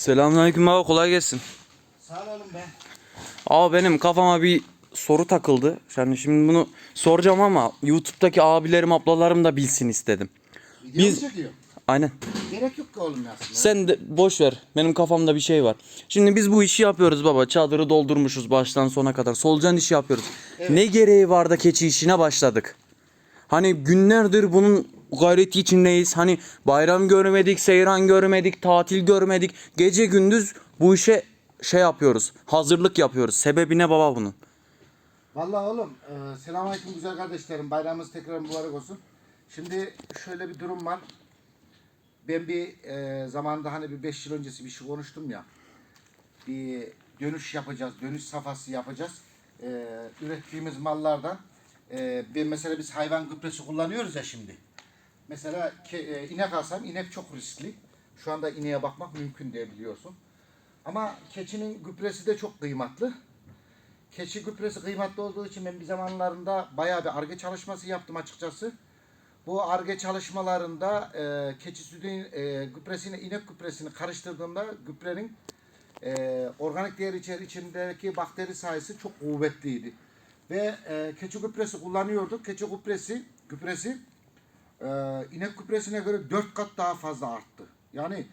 Selamünaleyküm abi kolay gelsin. Sağ olun be. Abi benim kafama bir soru takıldı. Yani şimdi bunu soracağım ama YouTube'daki abilerim ablalarım da bilsin istedim. Video Biz- çekiyor? Aynen. Gerek yok ki oğlum aslında. Sen de boş ver. Benim kafamda bir şey var. Şimdi biz bu işi yapıyoruz baba. Çadırı doldurmuşuz baştan sona kadar. Solucan işi yapıyoruz. Ne gereği var da keçi işine başladık? Hani günlerdir bunun gayreti içindeyiz. Hani bayram görmedik, seyran görmedik, tatil görmedik. Gece gündüz bu işe şey yapıyoruz. Hazırlık yapıyoruz. Sebebi ne baba bunun? Vallahi oğlum e, selamünaleyküm güzel kardeşlerim. Bayramımız tekrar mübarek olsun. Şimdi şöyle bir durum var. Ben bir e, zamanında hani bir 5 yıl öncesi bir şey konuştum ya. Bir dönüş yapacağız. Dönüş safhası yapacağız. E, ürettiğimiz mallardan e, ben mesela biz hayvan gübresi kullanıyoruz ya şimdi. Mesela ke, e, inek alsam inek çok riskli. Şu anda ineğe bakmak mümkün diye biliyorsun. Ama keçinin gübresi de çok kıymetli. Keçi gübresi kıymetli olduğu için ben bir zamanlarında bayağı bir arge çalışması yaptım açıkçası. Bu arge çalışmalarında e, keçi sütü e, gübresini, inek gübresini karıştırdığımda gübrenin e, organik değer içeri içindeki bakteri sayısı çok kuvvetliydi. Ve e, keçi gübresi kullanıyorduk. Keçi gübresi, gübresi e, inek gübresine göre 4 kat daha fazla arttı. Yani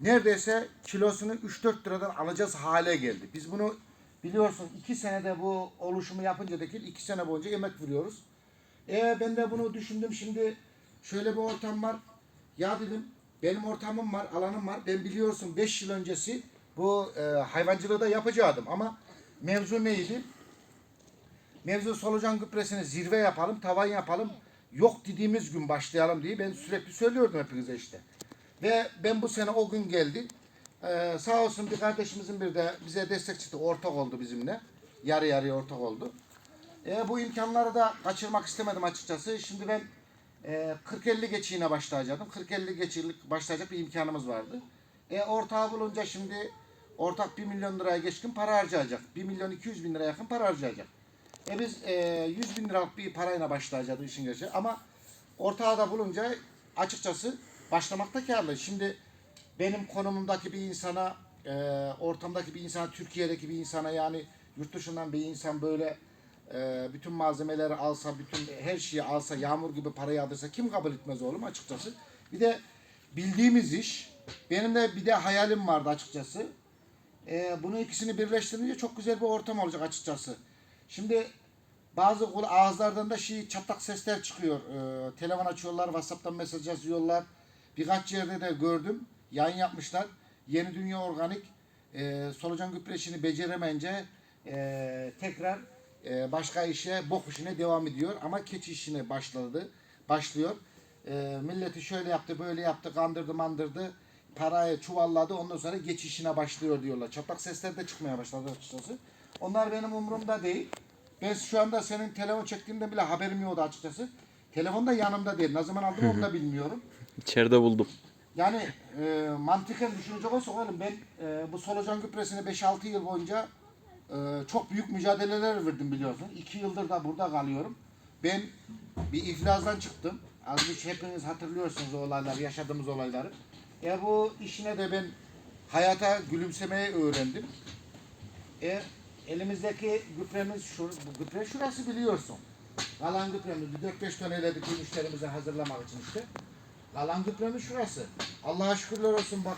neredeyse kilosunu 3-4 liradan alacağız hale geldi. Biz bunu biliyorsun 2 senede bu oluşumu yapınca da 2 sene boyunca emek veriyoruz. E ben de bunu düşündüm şimdi şöyle bir ortam var. Ya dedim benim ortamım var, alanım var. Ben biliyorsun 5 yıl öncesi bu e, hayvancılığı da yapacaktım ama mevzu neydi? Mevzu solucan gübresini zirve yapalım, tavan yapalım. Yok dediğimiz gün başlayalım diye ben sürekli söylüyordum hepinize işte. Ve ben bu sene o gün geldi. Ee, sağ olsun bir kardeşimizin bir de bize destek çıktı. Ortak oldu bizimle. Yarı yarıya ortak oldu. E, bu imkanları da kaçırmak istemedim açıkçası. Şimdi ben e, 40-50 geçiğine başlayacaktım. 40-50 geçilik başlayacak bir imkanımız vardı. E, ortağı bulunca şimdi ortak 1 milyon liraya geçkin para harcayacak. 1 milyon 200 bin lira yakın para harcayacak. E biz e, 100 bin liralık bir parayla başlayacağız işin gerçeği. Ama ortağı da bulunca açıkçası başlamakta karlı. Şimdi benim konumumdaki bir insana, e, ortamdaki bir insana, Türkiye'deki bir insana yani yurt dışından bir insan böyle e, bütün malzemeleri alsa, bütün her şeyi alsa, yağmur gibi para yağdırsa kim kabul etmez oğlum açıkçası. Bir de bildiğimiz iş, benim de bir de hayalim vardı açıkçası. E, bunu ikisini birleştirince çok güzel bir ortam olacak açıkçası. Şimdi bazı ağızlardan da şey çatlak sesler çıkıyor. Ee, telefon açıyorlar, WhatsApp'tan mesaj yazıyorlar. Birkaç yerde de gördüm. Yayın yapmışlar. Yeni Dünya Organik e, solucan gübreşini beceremeyince e, tekrar e, başka işe, bok işine devam ediyor. Ama keçi işine başladı. Başlıyor. E, milleti şöyle yaptı, böyle yaptı, kandırdı, mandırdı. Parayı çuvalladı. Ondan sonra geçişine başlıyor diyorlar. Çatlak sesler de çıkmaya başladı açıkçası. Onlar benim umurumda değil. Ben şu anda senin telefon çektiğinde bile haberim yoktu açıkçası. Telefon da yanımda değil. Ne zaman aldım onu da bilmiyorum. İçeride buldum. Yani e, mantıken düşünecek olsak oğlum ben e, bu solucan gübresini 5-6 yıl boyunca e, çok büyük mücadeleler verdim biliyorsun. 2 yıldır da burada kalıyorum. Ben bir iflasdan çıktım. Az bir hepiniz hatırlıyorsunuz o olayları, yaşadığımız olayları. E bu işine de ben hayata gülümsemeyi öğrendim. E elimizdeki gübremiz şu, bu gübre şurası biliyorsun. Kalan gübremiz bir 4-5 ton eledik bu müşterimize hazırlamak için işte. Kalan gübremiz şurası. Allah'a şükürler olsun bak.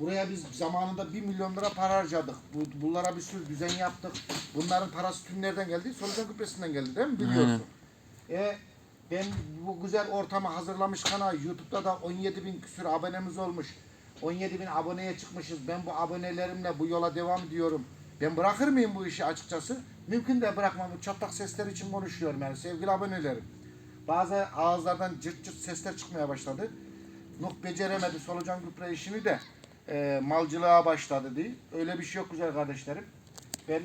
Buraya biz zamanında 1 milyon lira para harcadık. Bu, bunlara bir sürü düzen yaptık. Bunların parası tüm nereden geldi? Solucan gübresinden geldi değil mi? Biliyorsun. E, ben bu güzel ortamı hazırlamış kanal YouTube'da da 17 bin küsür abonemiz olmuş. 17 bin aboneye çıkmışız. Ben bu abonelerimle bu yola devam ediyorum. Ben bırakır mıyım bu işi açıkçası? Mümkün de bırakmam. Çatlak sesler için konuşuyorum yani sevgili abonelerim. Bazı ağızlardan cırt cırt sesler çıkmaya başladı. Nuh beceremedi solucan gübre işini de e, malcılığa başladı değil. Öyle bir şey yok güzel kardeşlerim. Ben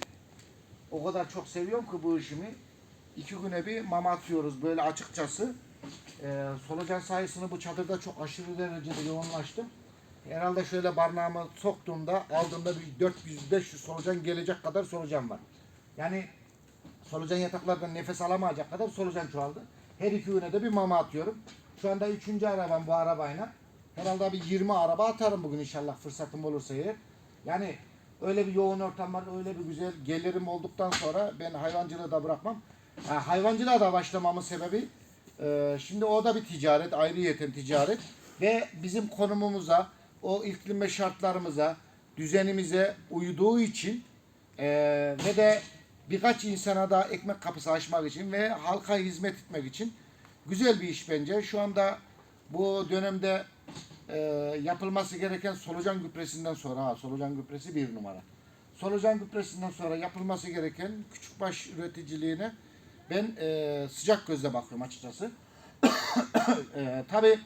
o kadar çok seviyorum ki bu işimi. İki güne bir mama atıyoruz böyle açıkçası. Ee, solucan sayısını bu çadırda çok aşırı derecede yoğunlaştım. Herhalde şöyle barnağımı soktuğumda aldığımda bir 400-500 solucan gelecek kadar solucan var. Yani solucan yataklardan nefes alamayacak kadar solucan çoğaldı. Her iki güne de bir mama atıyorum. Şu anda üçüncü arabam bu arabayla. Herhalde bir 20 araba atarım bugün inşallah fırsatım olursa eğer. Yani öyle bir yoğun ortam var, öyle bir güzel gelirim olduktan sonra ben hayvancılığı da bırakmam. Ha, hayvancılığa da başlamamın sebebi e, şimdi o da bir ticaret, ayrıyeten ticaret ve bizim konumumuza, o iklim ve şartlarımıza, düzenimize uyduğu için e, ve de birkaç insana da ekmek kapısı açmak için ve halka hizmet etmek için güzel bir iş bence. Şu anda bu dönemde e, yapılması gereken solucan gübresinden sonra, ha, solucan gübresi bir numara. Solucan gübresinden sonra yapılması gereken küçükbaş üreticiliğine ben e, sıcak gözle bakıyorum açıkçası. e, Tabi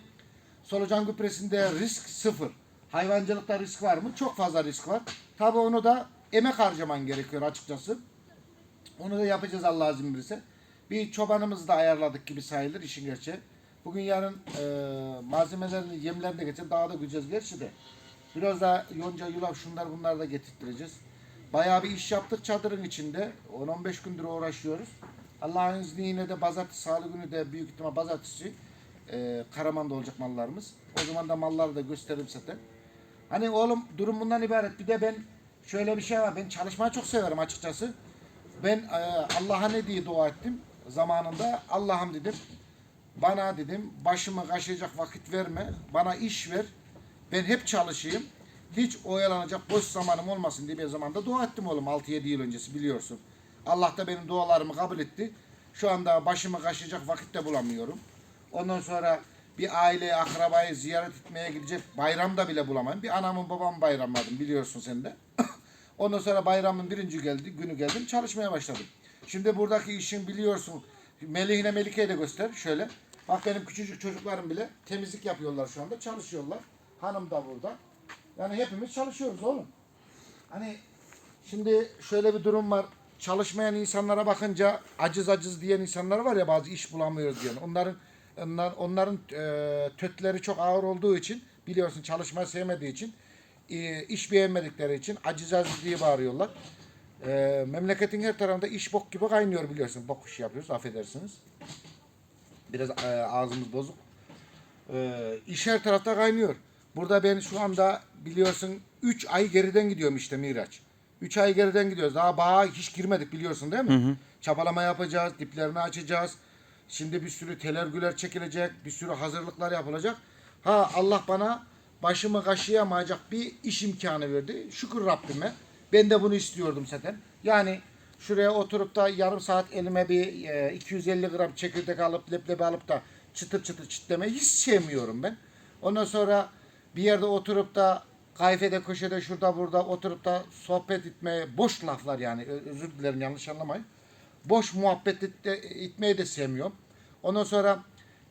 solucan gübresinde risk sıfır. Hayvancılıkta risk var mı? Çok fazla risk var. Tabi onu da emek harcaman gerekiyor açıkçası. Onu da yapacağız Allah izin verirse. Bir çobanımızı da ayarladık gibi sayılır işin gerçeği. Bugün yarın e, malzemelerini, yemlerini de getir. Daha da gideceğiz gerçi de. Biraz da yonca, yulaf şunlar bunlar da getirttireceğiz. Bayağı bir iş yaptık çadırın içinde. 10-15 gündür uğraşıyoruz. Allah'ın izniyle de pazartesi, salı günü de büyük ihtimal pazartesi e, Karaman'da olacak mallarımız. O zaman da malları da gösteririm zaten. Hani oğlum durum bundan ibaret. Bir de ben şöyle bir şey var. Ben çalışmayı çok severim açıkçası. Ben e, Allah'a ne diye dua ettim zamanında? Allah'ım dedim. Bana dedim başımı kaşıyacak vakit verme. Bana iş ver. Ben hep çalışayım. Hiç oyalanacak boş zamanım olmasın diye bir zamanda dua ettim oğlum 6-7 yıl öncesi biliyorsun. Allah da benim dualarımı kabul etti. Şu anda başımı kaşıyacak vakit de bulamıyorum. Ondan sonra bir aileyi, akrabayı ziyaret etmeye gidecek bayramda bile bulamam. Bir anamın babamın bayramladım biliyorsun sen de. Ondan sonra bayramın birinci geldi, günü geldim çalışmaya başladım. Şimdi buradaki işin biliyorsun Melih'ine Melike'ye de göster şöyle. Bak benim küçücük çocuklarım bile temizlik yapıyorlar şu anda çalışıyorlar. Hanım da burada. Yani hepimiz çalışıyoruz oğlum. Hani şimdi şöyle bir durum var. Çalışmayan insanlara bakınca acız acız diyen insanlar var ya bazı iş bulamıyoruz diyen. Onların onlar, onların e, tötleri çok ağır olduğu için biliyorsun çalışmayı sevmediği için e, iş beğenmedikleri için aciz aciz diye bağırıyorlar. E, memleketin her tarafında iş bok gibi kaynıyor biliyorsun. Bok işi yapıyoruz affedersiniz. Biraz e, ağzımız bozuk. E, iş her tarafta kaynıyor. Burada ben şu anda biliyorsun 3 ay geriden gidiyorum işte Miraç. 3 ay geriden gidiyoruz. Daha bağa hiç girmedik biliyorsun değil mi? Çapalama yapacağız, diplerini açacağız. Şimdi bir sürü telergüler çekilecek, bir sürü hazırlıklar yapılacak. Ha Allah bana başımı kaşıyamayacak bir iş imkanı verdi. Şükür Rabbime. Ben de bunu istiyordum zaten. Yani şuraya oturup da yarım saat elime bir e, 250 gram çekirdek alıp leblebi alıp da çıtır çıtır çitlemeyi hiç sevmiyorum ben. Ondan sonra bir yerde oturup da kayfede köşede şurada burada oturup da sohbet etmeye boş laflar yani özür dilerim yanlış anlamayın. Boş muhabbet et- etmeyi de sevmiyorum. Ondan sonra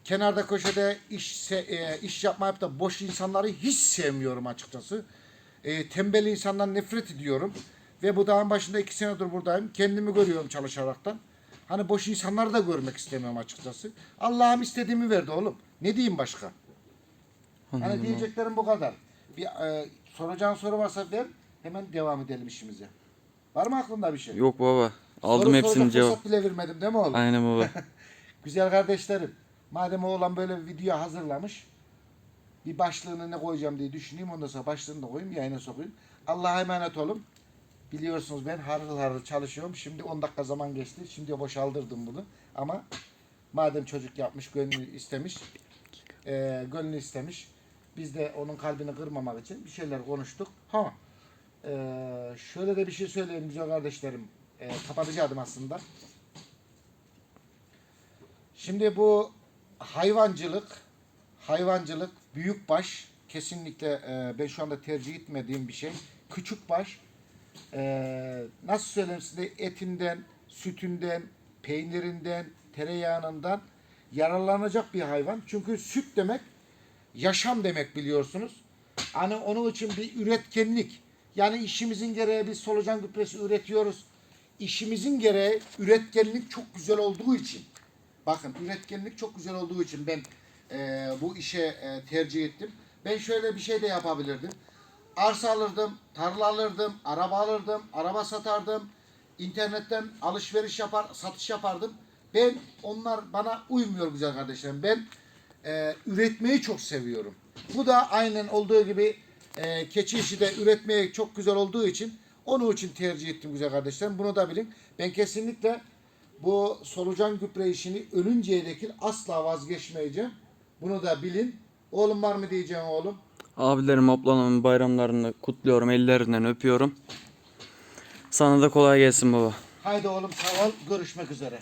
kenarda köşede iş e, iş yapmayıp da boş insanları hiç sevmiyorum açıkçası. E, tembel insandan nefret ediyorum. Ve bu dağın başında iki senedir buradayım. Kendimi görüyorum çalışaraktan. Hani boş insanları da görmek istemiyorum açıkçası. Allah'ım istediğimi verdi oğlum. Ne diyeyim başka? Hani diyeceklerim bu kadar. Bir e, soracağın soru varsa ver. Hemen devam edelim işimize. Var mı aklında bir şey? Yok baba. Aldım Soru hepsini cevap. bile vermedim değil mi oğlum? Aynen baba. Güzel kardeşlerim. Madem oğlan böyle bir video hazırlamış. Bir başlığını ne koyacağım diye düşüneyim. Ondan sonra başlığını da koyayım yayına sokayım. Allah'a emanet olun. Biliyorsunuz ben harıl harıl çalışıyorum. Şimdi 10 dakika zaman geçti. Şimdi boşaldırdım bunu. Ama madem çocuk yapmış, gönlü istemiş. E, gönlü istemiş. Biz de onun kalbini kırmamak için bir şeyler konuştuk. Ha. E, şöyle de bir şey söyleyeyim güzel kardeşlerim. E, kapatacaktım aslında. Şimdi bu hayvancılık, hayvancılık büyükbaş kesinlikle e, ben şu anda tercih etmediğim bir şey. Küçükbaş e, nasıl söyleyeyim size etinden, sütünden, peynirinden, tereyağından yararlanacak bir hayvan. Çünkü süt demek yaşam demek biliyorsunuz. Hani onun için bir üretkenlik. Yani işimizin gereği biz solucan gübresi üretiyoruz. İşimizin gereği üretkenlik çok güzel olduğu için. Bakın üretkenlik çok güzel olduğu için ben e, bu işe e, tercih ettim. Ben şöyle bir şey de yapabilirdim. Arsa alırdım, tarla alırdım, araba alırdım, araba satardım. internetten alışveriş yapar, satış yapardım. Ben onlar bana uymuyor güzel kardeşlerim. Ben e, üretmeyi çok seviyorum. Bu da aynen olduğu gibi e, keçi işi de üretmeye çok güzel olduğu için onun için tercih ettim güzel kardeşlerim. Bunu da bilin. Ben kesinlikle bu solucan gübre işini ölünceye dek asla vazgeçmeyeceğim. Bunu da bilin. Oğlum var mı diyeceğim oğlum? Abilerim, ablalarımın bayramlarını kutluyorum. Ellerinden öpüyorum. Sana da kolay gelsin baba. Haydi oğlum sağ ol. Görüşmek üzere.